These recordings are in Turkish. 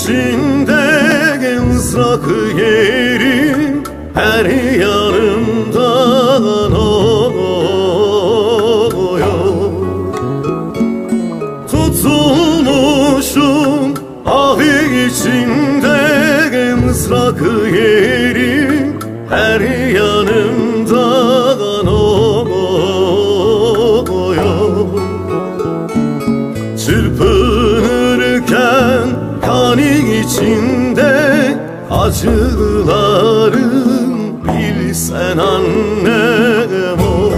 içinde mızrak yerim her yanımdan oluyor Tutulmuşum ah içinde mızrak yerim her yanımdan acılarım bilsen annem o.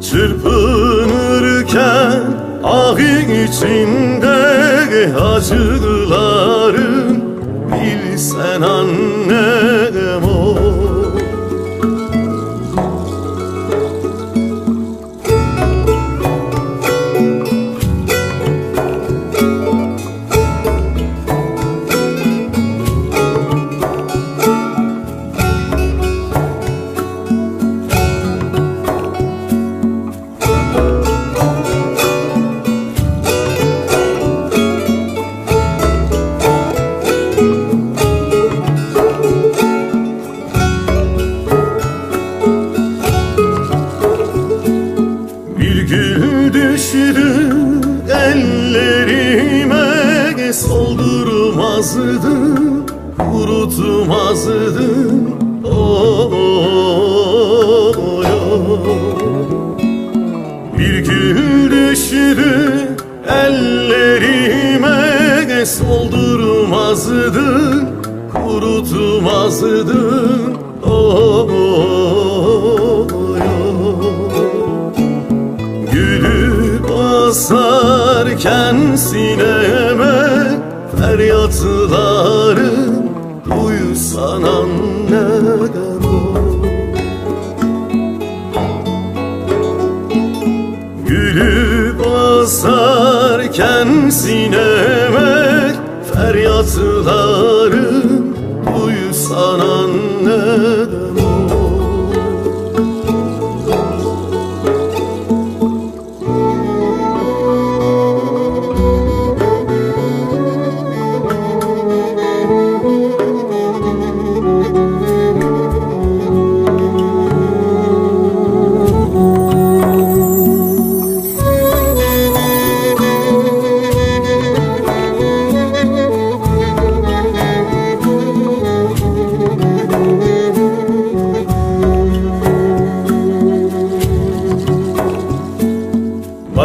Çırpınırken ah içinde acılarım bilsen annem Soldurmazdı, kurutmazdı oy, oy. Bir gül düştü ellerime Soldurmazdı, kurutmazdı oy, oy. Gülü basarken sineme Feryatlarım duysan annem o Gülü basarken sineme Feryatlarım duysan annem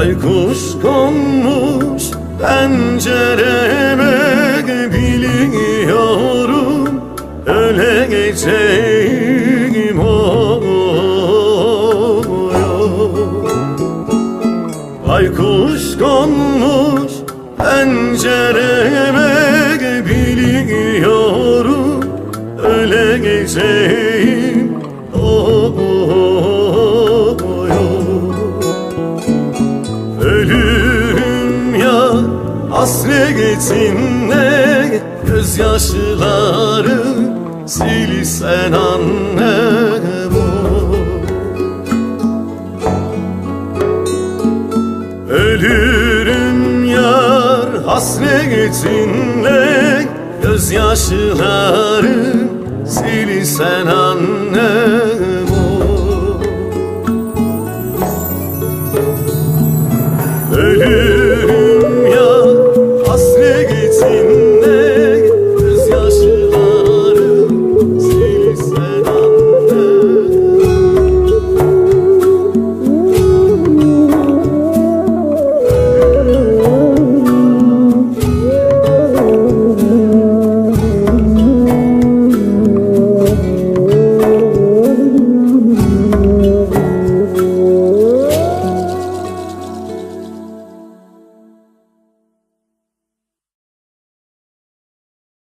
Baykuş konmuş pencereme biliyorum öleceğim oy, oy. Baykuş konmuş pencereme biliyorum öleceğim hasretinle Gözyaşları? Silsen annem o Ölürüm yar hasretinle Gözyaşları. Silsen annem